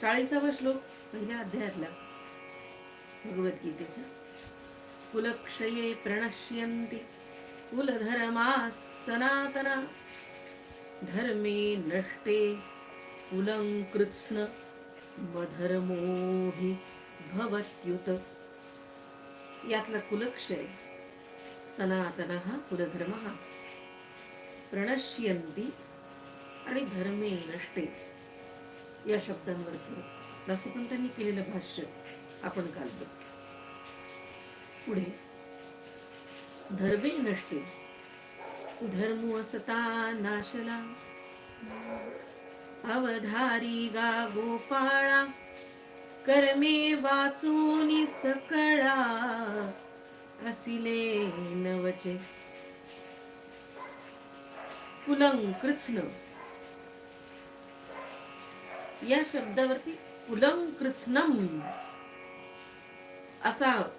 चाळीसावा श्लोक पहिल्या अध्यायातला. भगवद्गीतेच्या. कुलक्षये प्रणश्यन्ति कुलधर्मा सनातना। धर्मे नष्टे कुलं कृत्स्न मधर्मोहि भवत्युत। यातला कुलक्षय सनातन हा कुलधर्म. हा प्रणश्यंती आणि धर्मे नष्टे. या शब्दांवरचं दासोपंतांनी केलेलं भाष्य आपण घालतो पुढे धर्मे नष्टे धर्म असता नाशला अवधारी गा गोपाळा कर्मे वाचून सकळा असिले नवचे. कुलं कृष्ण या शब्दावरती कुलं कृत्स्नम असा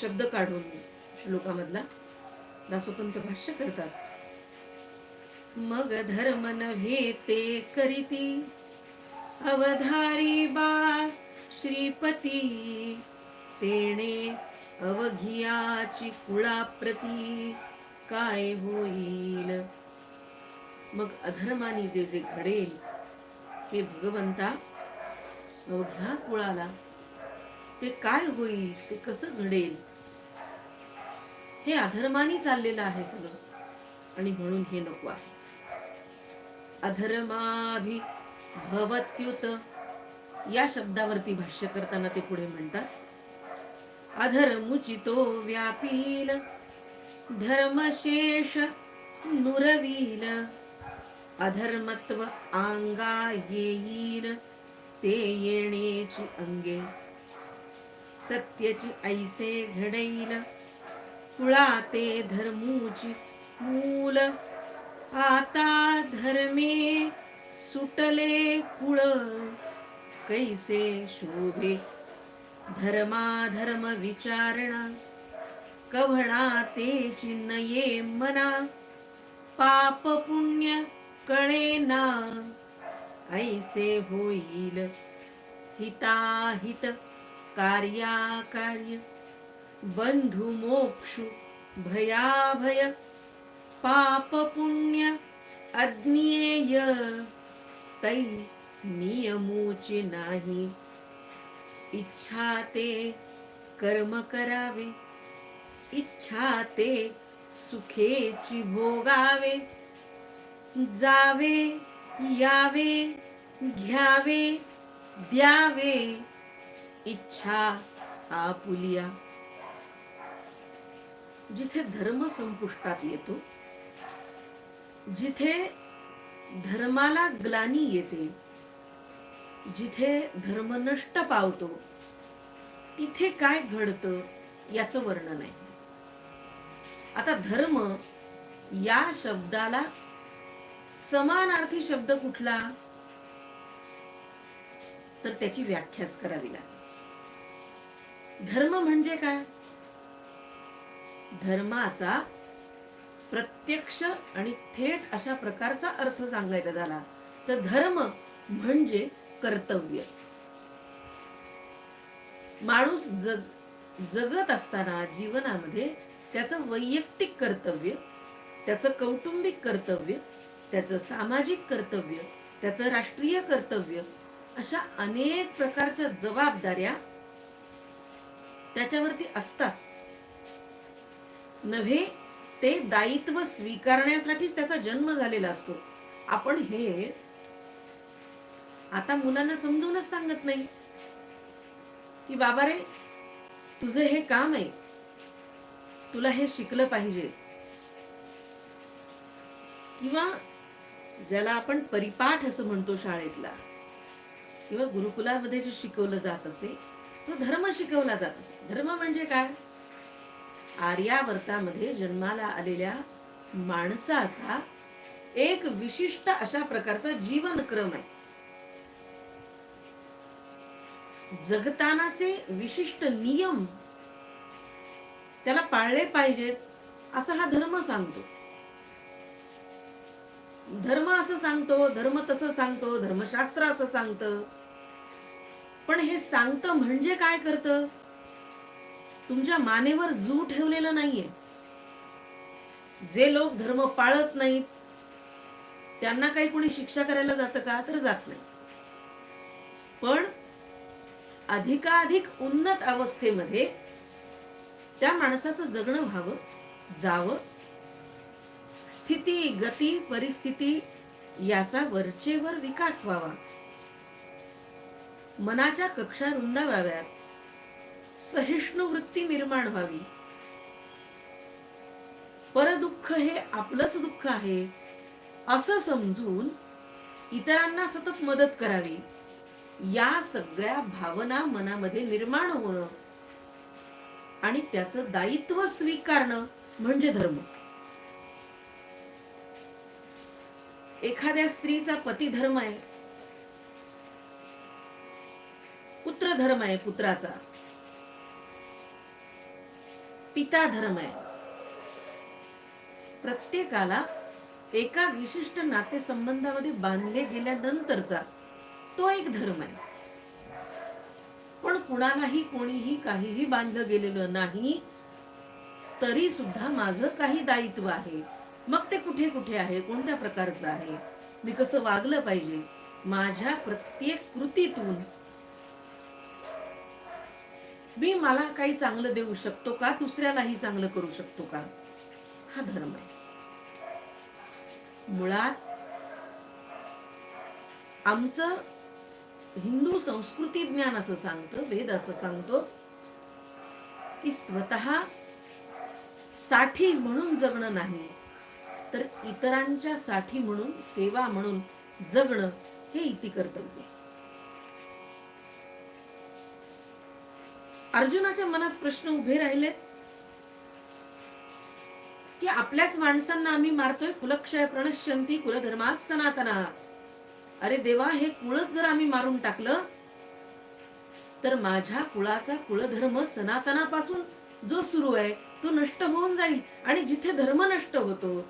शब्द काढून श्लोकामधला दासोपंत भाष्य करतात. मग धर्म नव्हे ते करीती. अवधारी बा श्रीपती. तेणे अवघियाची कुळाप्रती. काय होईल? मग अधर्माने जे जे घडेल हे भगवंता अवघ्या कुळाला ते काय होईल? ते कसं घडेल? हे अधर्माने चाललेलं आहे सगळं. आणि म्हणून हे नको आहे. अधर्माभि भवत्युत या शब्दावरती भाष्य करताना ते पुढे म्हणतात अधर्मुचितो व्यापील धर्मशेष नुरवील. अधर्मत्व आंगा येईल ते येणेची अंगे. सत्यची ऐसे घडेल कुळा ते धर्मूची मूल. आता धर्मे सुटले कुळ कैसे शोभे? धर्माधर्म विचारणा कव्हणा ते चिन्हये मना? पाप पुण्य कळेना ऐसे होईल हिताहित कार्याकार्य. बंधु मोक्षु भयाभय पाप पुण्य अज्ञेय. तै नियमोचे नाही इच्छा ते कर्म करावे इच्छा ते सुखेची भोगावे. जावे यावे घ्यावे द्यावे. इच्छा आपुलिया. जिथे धर्म संपुष्टात येतो जिथे धर्माला ग्लानी येते जिथे धर्म नष्ट पावतो तिथे काय घडतं याचं वर्णन आहे. आता धर्म या शब्दाला समानार्थी शब्द कुठला? तर त्याची व्याख्याच करावी लागेल. धर्म म्हणजे काय? धर्माचा प्रत्यक्ष आणि थेट अशा प्रकारचा अर्थ सांगायचा झाला तर धर्म म्हणजे कर्तव्य. माणूस जग जगत असताना जीवनामध्ये त्याचं वैयक्तिक कर्तव्य त्याचं कौटुंबिक कर्तव्य त्याचं सामाजिक कर्तव्य त्याचं राष्ट्रीय कर्तव्य अशा अनेक प्रकारच्या जबाबदाऱ्या त्याच्यावरती असतात. नव्हे ते दायित्व स्वीकारण्यासाठीच त्याचा जन्म झालेला असतो. आपण हे आता मुलांना समजूनच सांगत नाही. की बाबा रे तुझं हे काम आहे. तुला हे शिकलं पाहिजे. किंवा ज्याला आपण परिपाठ असं म्हणतो शाळेतला. किंवा गुरुकुलामध्ये जे शिकवलं जात असे तो धर्म शिकवला जात असे. धर्म म्हणजे काय? आर्यावर्तामध्ये जन्माला आलेल्या माणसाचा एक विशिष्ट अशा प्रकारचा जीवनक्रम आहे. जगतानाचे विशिष्ट नियम त्याला पाळले पाहिजेत असा हा धर्म सांगतो. धर्म असं सांगतो धर्म तसं सांगतो धर्मशास्त्र असं सांगतं. पण हे सांगतं म्हणजे काय करतं? तुमच्या मानेवर जू ठेवलेलं नाहीये. जे लोक धर्म पाळत नाहीत त्यांना काही कोणी शिक्षा करायला जातं का? तर जात नाही. पण अधिकाधिक उन्नत अवस्थेमध्ये त्या माणसाचं जगणं व्हावं जावं स्थिती गती परिस्थिती याचा वरचेवर विकास व्हावा. मनाच्या कक्षा रुंदाव्यात सहिष्णू वृत्ती निर्माण व्हावी. परदुःख हे आपलंच दुःख आहे असं समजून इतरांना सतत मदत करावी. या सगळ्या भावना मनामध्ये निर्माण होणं आणि त्याचं दायित्व स्वीकारणं म्हणजे धर्म. एखाद्या स्त्रीचा पती धर्म आहे. पुत्र धर्म आहे पुत्राचा. पिता धर्म आहे. प्रत्येकाला एका विशिष्ट नातेसंबंधामध्ये बांधले गेल्यानंतरचा तो एक धर्म आहे. पण कुणालाही कोणीही काहीही बांधलं गेलेलं नाही तरी सुद्धा माझं काही दायित्व आहे. मग ते कुठे कुठे आहे? कोणत्या प्रकारचं आहे? मी कसं वागलं पाहिजे? माझ्या प्रत्येक कृतीतून मी मला काही चांगलं देऊ शकतो का? दुसऱ्यालाही चांगलं करू शकतो का? हा धर्म आहे. मुळात आमचं हिंदू संस्कृती ज्ञान असं सांगतं वेद असं सांगतो की स्वतः साठी म्हणून जगणं नाही. तर इतरांच्या साठी म्हणून सेवा म्हणून जगणं हे इति कर्तव्य अर्जुनाच्या मनात प्रश्न उभे राहिले की आपल्याच माणसांना आम्ही मारतोय कुलक्षय प्रणश्यंती कुलधर्मा सनातना. अरे देवा हे कुळच जर आम्ही मारून टाकलं तर माझ्या कुळाचा कुळधर्म सनातनापासून जो सुरू आहे तो नष्ट होऊन जाईल आणि जिथे धर्म नष्ट होतो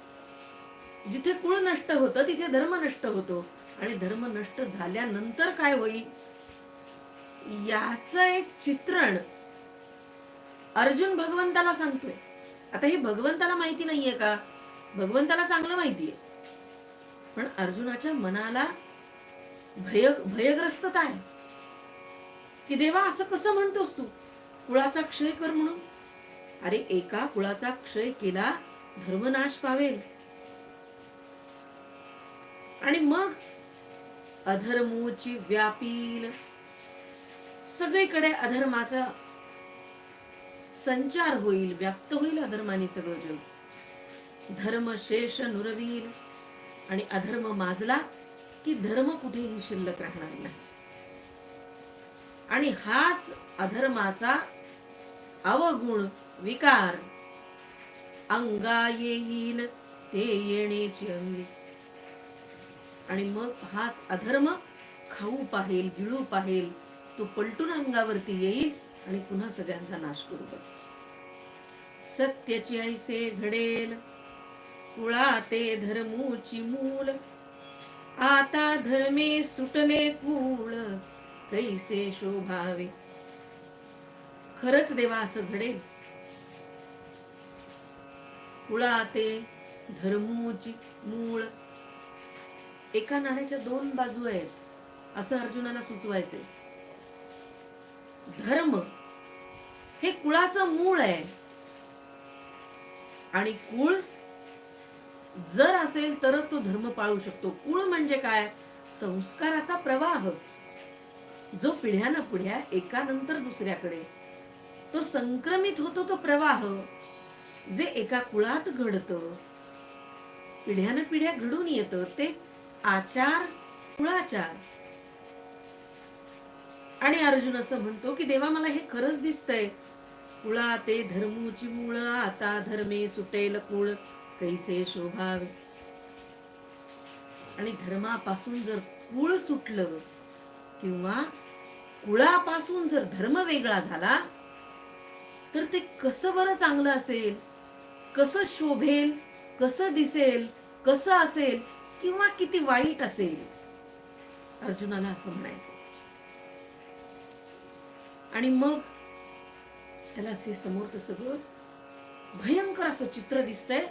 जिथे कुळ नष्ट होतं तिथे धर्म नष्ट होतो. आणि धर्म नष्ट झाल्यानंतर काय होईल? याच एक चित्रण अर्जुन भगवंताला सांगतोय. आता हे भगवंताला माहिती नाहीये का? भगवंताला चांगलं माहितीये. पण अर्जुनाच्या मनाला भय भयग्रस्तता आहे. की देवा असं कसं म्हणतोस तू? कुळाचा क्षय कर म्हणून. अरे एका कुळाचा क्षय केला धर्मनाश पावेल. आणि मग अधर्मोची व्यापील. सगळीकडे अधर्माचा संचार होईल व्याप्त होईल अधर्माने सगळं जग. धर्म शेष नुरवील आणि अधर्म माजला की धर्म कुठेही शिल्लक राहणार नाही. आणि हाच अधर्माचा अवगुण विकार. अंगा येईल ते येण्याची अंगी. आणि मग हाच अधर्म खाऊ पाहेल गिळू पाहेल तो पलटून अंगावरती येईल आणि पुन्हा सगळ्यांचा नाश करू बघ. सत्याची ऐसे घडेल कुळा ते धर्मूची मूल. आता धर्मे सुटले कुळ कैसे शोभावे? खरच देवा असं घडेल? कुळा ते धर्मूची मूळ. एका नाण्याच्या दोन बाजू आहेत असं अर्जुनाला सुचवायचंय. धर्म हे कुळाचं मूळ आहे. आणि कुळ जर असेल तरच तो धर्म पाळू शकतो. कुळ म्हणजे काय? संस्काराचा प्रवाह. जो पिढ्यानं पुढ्या एकानंतर दुसऱ्याकडे. तो संक्रमित होतो तो प्रवाह. जे एका कुळात घडतं पिढ्यानं पिढ्या घडून येतं ते आचार कुळाचार. आणि अर्जुन असं म्हणतो की देवा मला हे खरंच दिसतंय. कुळा ते धर्मूची मूळ आता धर्मे सुटेल कुळ कैसे शोभावे. आणि धर्मापासून जर कुळ सुटलं किंवा कुळापासून जर धर्म वेगळा झाला तर ते कसं बरं चांगलं असेल? कसं शोभेल? कसं दिसेल? कसं असेल? किंवा किती वाईट असेल? अर्जुनाला असं म्हणायचं. आणि मग त्याला असे समोरचं सगळं भयंकर असं चित्र दिसतंय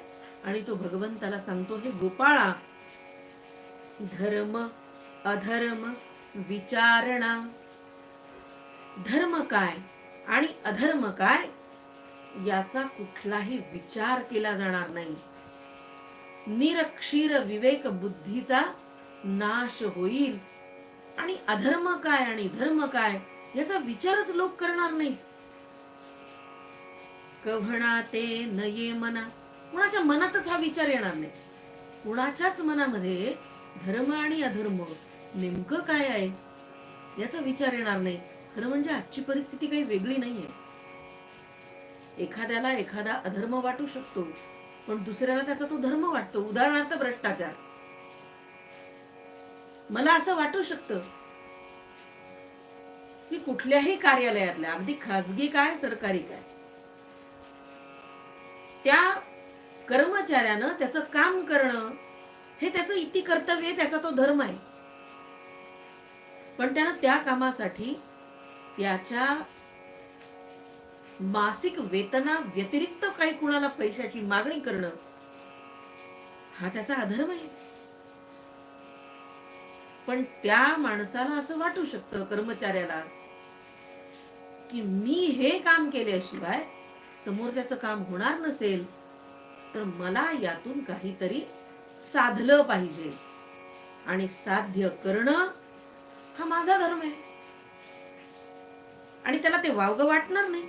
आणि तो भगवंताला सांगतो हे गोपाळा धर्म अधर्म विचारणा धर्म काय आणि अधर्म काय याचा कुठलाही विचार केला जाणार नाही. निरक्षीर विवेक बुद्धीचा नाश होईल. आणि अधर्म काय आणि धर्म काय याचा विचारच लोक करणार नाही. कव्हणा ते नये मना. कुणाच्या मनातच हा विचार येणार नाही. कुणाच्याच मनामध्ये धर्म आणि अधर्म नेमकं काय आहे याचा विचार येणार नाही. खरं म्हणजे आजची परिस्थिती काही वेगळी नाहीये. एखाद्याला एखादा अधर्म वाटू शकतो. पण दुसऱ्याला त्याचा तो धर्म वाटतो उदाहरणार्थ भ्रष्टाचार. मला असं वाटू शकतं की कुठल्याही कार्यालयातल्या अगदी खाजगी काय सरकारी काय त्या कर्मचाऱ्यानं त्याचं काम करणं हे त्याचं इति कर्तव्य त्याचा तो धर्म आहे. पण त्यानं त्या कामासाठी त्याच्या मासिक वेतना व्यतिरिक्त काही कुणाला पैशाची मागणी करणं हा त्याचा अधर्म आहे. पण त्या माणसाला असं वाटू शकतं कर्मचाऱ्याला की मी हे काम केल्याशिवाय समोरच्याचं काम होणार नसेल तर मला यातून काहीतरी साधलं पाहिजे. आणि साध्य करणं हा माझा धर्म आहे. आणि त्याला ते वावग वाटणार नाही.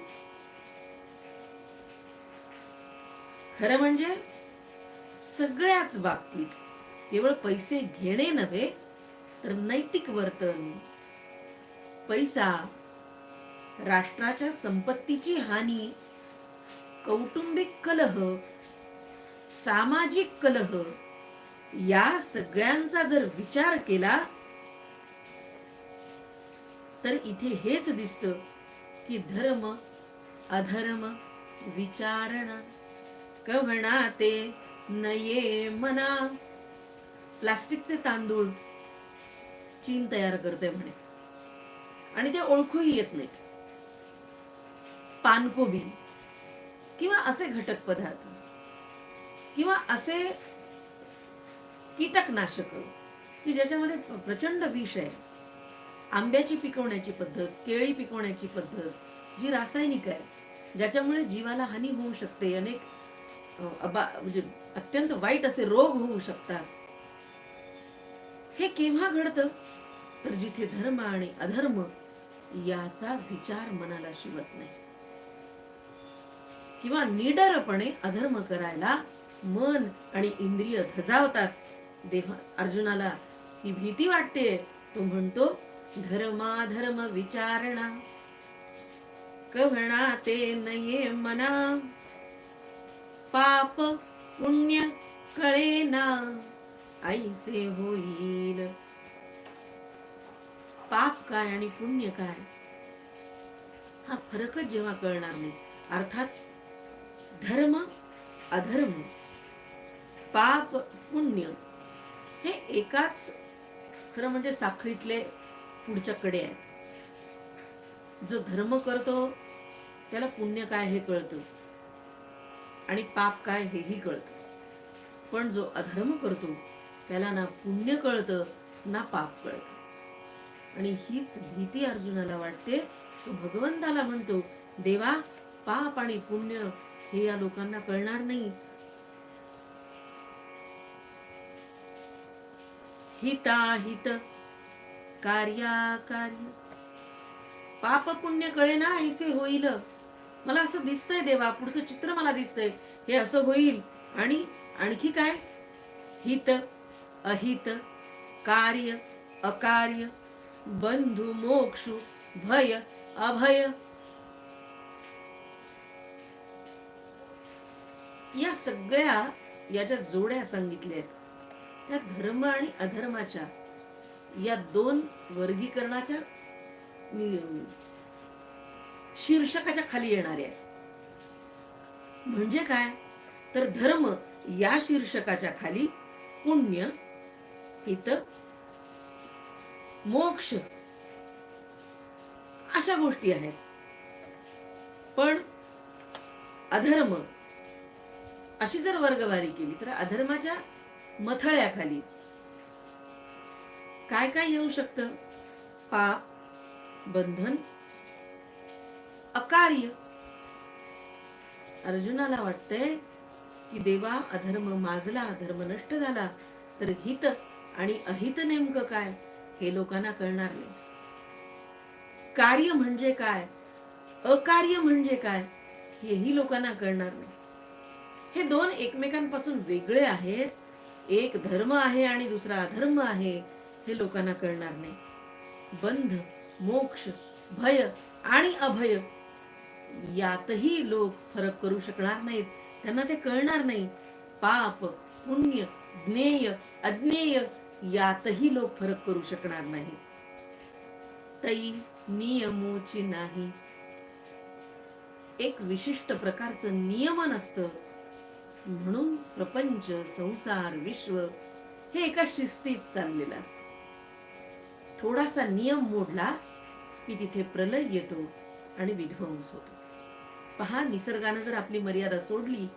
खरं म्हणजे सगळ्याच बाबतीत केवळ पैसे घेणे नव्हे तर नैतिक वर्तन पैसा राष्ट्राच्या संपत्तीची हानी कौटुंबिक कलह सामाजिक कलह या सगळ्यांचा जर विचार केला तर इथे हेच दिसत की धर्म अधर्म विचारणा कवणाते नये मना. प्लास्टिकचे तांदूळ चीन तयार करते म्हणे. आणि ते ओळखूही येत नाहीत. पानकोबी किंवा असे घटक पदार्थ किंवा असे कीटकनाशक की ज्याच्यामध्ये प्रचंड विष आहे. आंब्याची पिकवण्याची पद्धत केळी पिकवण्याची पद्धत जी रासायनिक आहे ज्याच्यामुळे जीवाला हानी होऊ शकते. अनेक अबा म्हणजे अत्यंत वाईट असे रोग होऊ शकतात. हे केव्हा घडतं? तर जिथे धर्म आणि अधर्म याचा विचार मनाला शिवत नाही. किंवा निडरपणे अधर्म करायला मन आणि इंद्रिय धजावतात. देवा अर्जुनाला ही भीती वाटते. तो म्हणतो धर्माधर्म विचारणा कवणा ते नये मना. पाप पुण्य कळेना ऐसे होईल. पाप काय आणि पुण्य काय? हा फरकच जेव्हा कळणार नाही. अर्थात धर्म अधर्म पाप पुण्य हे एकाच खरं म्हणजे साखळीतले पुढच्या कडे आहेत. जो धर्म करतो त्याला पुण्य काय हे कळतं? आणि पाप काय हेही कळतं. पण जो अधर्म करतो त्याला ना पुण्य कळतं ना पाप कळतं. आणि हीच भीती अर्जुनाला वाटते. तो भगवंताला म्हणतो देवा पाप आणि पुण्य हे या लोकांना कळणार नाही. हिताहित कार्याकार्य. पाप पुण्य कळेना ऐसे होईल. मला असं दिसतंय देवा पुढचं चित्र मला दिसतंय. हे असं होईल. आणि आणखी काय? हित अहित कार्य अकार्य बंधू मोक्षु भय अभय. या सगळ्या याच्या जोड्या सांगितल्या आहेत. त्या धर्म आणि अधर्माच्या या दोन वर्गीकरणाच्या शीर्षकाच्या खाली येणारे आहे म्हणजे काय? तर धर्म या शीर्षकाच्या खाली पुण्य हित मोक्ष अशा गोष्टी आहेत. पण अधर्म अशी जर वर्गवारी केली तर अधर्माच्या मथळ्याखाली काय काय येऊ शकतं? पाप बंधन अकार्य. अर्जुनाला वाटतंय की देवा अधर्म माजला अधर्म नष्ट झाला तर हित आणि अहित नेमकं काय हे लोकांना कळणार नाही. कार्य म्हणजे काय? अकार्य म्हणजे काय हेही लोकांना कळणार नाही. हे दोन एकमेकांपासून वेगळे आहेत. एक धर्म आहे आणि दुसरा अधर्म आहे हे लोकांना कळणार नाही. बंध मोक्ष भय आणि अभय यातही लोक फरक करू शकणार नाहीत. त्यांना ते कळणार नाही. पाप पुण्य ज्ञेय अज्ञेय यातही लोक फरक करू शकणार नाही. तई नियमोची नाही. एक विशिष्ट प्रकारचं नियमन असतं. म्हणून प्रपंच संसार विश्व हे एका शिस्तीत चाललेलं असतं. थोडासा नियम मोडला की तिथे प्रलय येतो आणि विध्वंस होतो. पहा निसर्गानं जर आपली मर्यादा सोडली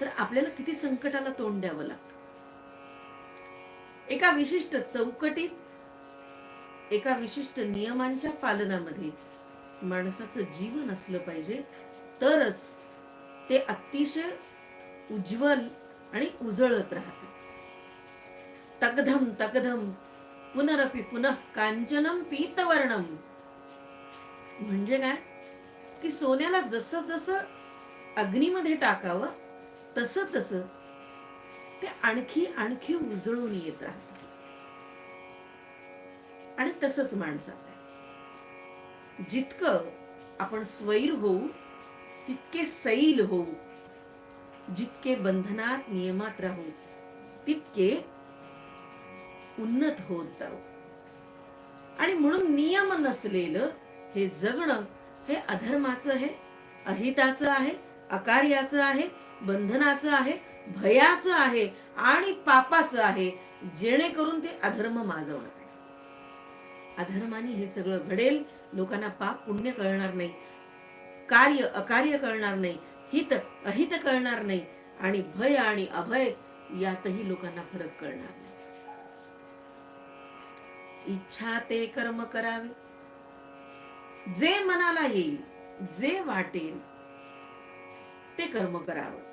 तर आपल्याला किती संकटाला तोंड द्यावं लागतं. एका विशिष्ट चौकटीत एका विशिष्ट नियमांच्या पालनामध्ये माणसाचं जीवन असलं पाहिजे तरच ते अतिशय उज्ज्वल आणि उजळत राहत. तकधम तकधम पुनरपि पुनः कांचनम पीतवर्णम. म्हणजे काय? की सोन्याला जसं जसं अग्नीमध्ये टाकावं तसं तसं ते आणखी आणखी उजळून येत राहत. आणि तसंच माणसाचं आहे. जितकं आपण स्वैर होऊ तितके सैल होऊ जितके बंधनात नियमात राहू तितके उन्नत होत जाऊ. आणि म्हणून नियम नसलेलं हे जगणं हे अधर्माचं आहे अहिताचं आहे अकार्याचं आहे बंधनाचं आहे भयाचं आहे आणि पापाचं आहे जेणेकरून ते अधर्म माजवणार अधर्माने हे सगळं घडेल लोकांना पाप पुण्य कळणार नाही कार्य अकार्य कळणार नाही हित अहित कळणार नाही आणि भय आणि अभय यातही लोकांना फरक कळणार नाही. इच्छा ते कर्म करावे. जे मनाला येईल जे वाटेल ते कर्म करावं.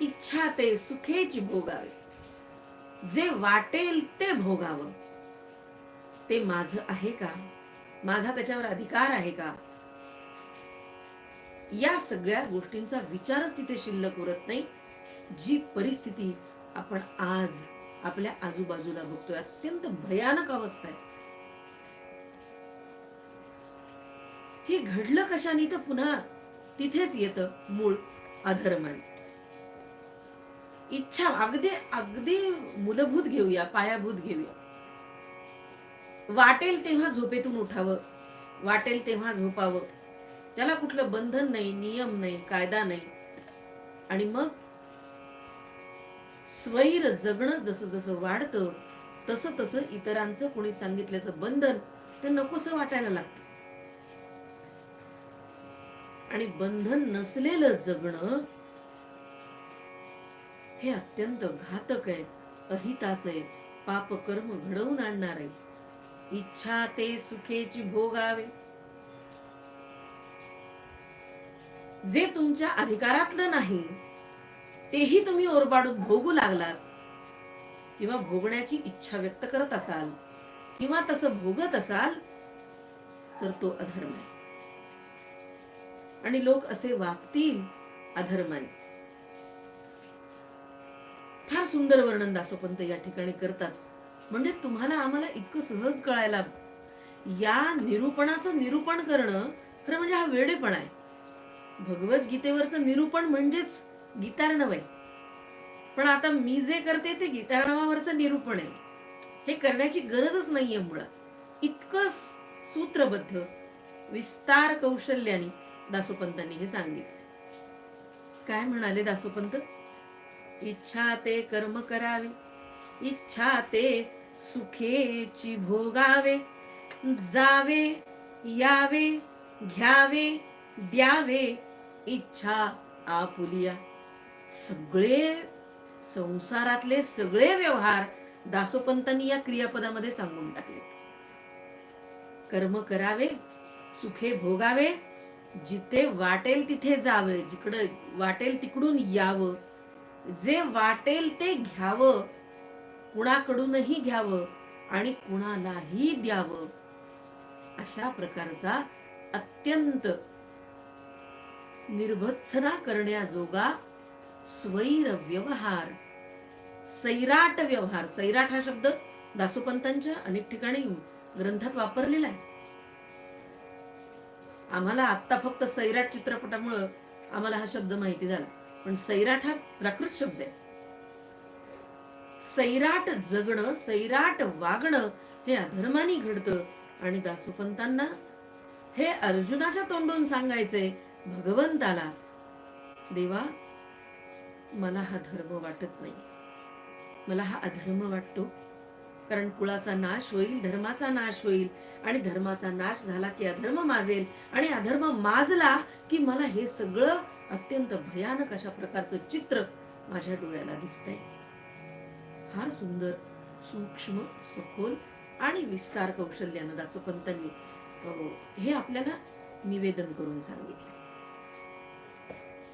इच्छा ते सुखेची भोगावे. जे वाटेल ते भोगावं. ते माझ आहे का? माझा त्याच्यावर अधिकार आहे का? या सगळ्या गोष्टींचा विचारच तिथे शिल्लक उरत नाही. जी परिस्थिती आपण आज आपल्या आजूबाजूला बघतोय अत्यंत भयानक अवस्था आहे. हे घडलं कशाने? तर पुन्हा तिथेच येतं मूळ अधर्मान. इच्छा अगदी अगदी मूलभूत घेऊया पायाभूत घेऊया. वाटेल तेव्हा झोपेतून उठावं वाटेल तेव्हा झोपावं. त्याला कुठलं बंधन नाही नियम नाही कायदा नाही. आणि मग स्वैर जगणं जसं जसं वाढतं तसं तसं इतरांचं कोणी सांगितल्याचं बंधन ते नकोस वाटायला लागतं. आणि बंधन नसलेलं जगणं हे अत्यंत घातक आहे अहिताच आहे. पाप कर्म घडवून आणणार आहे. इच्छा ते सुखेची भोगावे. जे तुमच्या अधिकारातलं नाही तेही तुम्ही ओरबाडून भोगू लागलात. किंवा भोगण्याची इच्छा व्यक्त करत असाल किंवा तसं भोगत असाल तर तो अधर्म आहे. आणि लोक असे वागतील अधर्माने. फार सुंदर वर्णन दासोपंत या ठिकाणी करतात. म्हणजे तुम्हाला आम्हाला इतकं सहज कळायला या निरूपणाचं निरूपण करणं खरं म्हणजे हा वेडेपण आहे. भगवद्गीतेवरचं निरूपण म्हणजेच गीतार्णव आहे पण आता मी जे करते ते गीतार्णवावरचं निरूपण आहे. हे करण्याची गरजच नाहीये मुळात. इतकं सूत्रबद्ध विस्तार कौशल्याने दासोपंतांनी हे सांगितले. काय म्हणाले दासोपंत? इच्छा ते कर्म करावे इच्छा ते सुखेची भोगावे जावे यावे घ्यावे द्यावे इच्छा आपुलिया. सगळे संसारातले सगळे व्यवहार दासोपंतांनी या क्रियापदामध्ये सांगून टाकले. कर्म करावे सुखे भोगावे जिथे वाटेल तिथे जावे जिकडे वाटेल तिकडून यावं. जे वाटेल ते घ्यावं कुणाकडूनही घ्यावं आणि कुणालाही द्यावं. अशा प्रकारचा अत्यंत निर्भत्सना करण्याजोगा स्वैर व्यवहार सैराट व्यवहार. सैराट हा शब्द दासोपंतांच्या अनेक ठिकाणी ग्रंथात वापरलेला आहे. आम्हाला आत्ता फक्त सैराट चित्रपटामुळं आम्हाला हा शब्द माहिती झाला. पण सैराट हा प्राकृत शब्द आहे. सैराट जगणं सैराट वागणं हे अधर्मानी घडतं आणि दासोपंतांना हे अर्जुनाच्या तोंडून सांगायचे भगवंताला देवा मला हा धर्म वाटत नाही. मला हा अधर्म वाटतो. कारण कुळाचा नाश होईल धर्माचा नाश होईल. आणि धर्माचा नाश झाला की अधर्म माजेल. आणि अधर्म माजला की मला हे सगळं अत्यंत भयानक अशा प्रकारचं चित्र माझ्या डोळ्याला दिसतंय. फार सुंदर सूक्ष्म सखोल आणि विस्तार कौशल्यानं दासोपंतांनी हे आपल्याला निवेदन करून सांगितलं.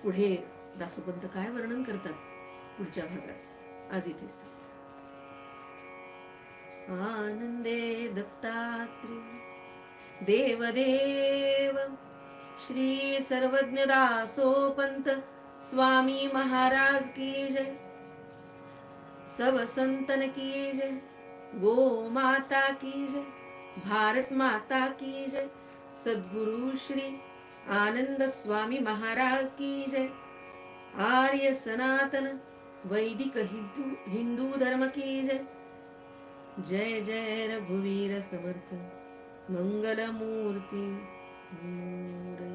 पुढे दासोपंत काय वर्णन करतात? पुढच्या भागात. आज इथेच आनन्दे आनंदे दत्तात्री। देवदेव श्री सर्वज्ञ दासोपंत स्वामी महाराज की जय। सब संतन की जय गो माता की जय भारत माता की जय सद्गुरु श्री आनंद स्वामी महाराज की जय। आर्य सनातन वैदिक हिंदू हिंदू धर्म की जय। जय जय रघुवीर समर्थ मंगलमूर्ती मूर्ती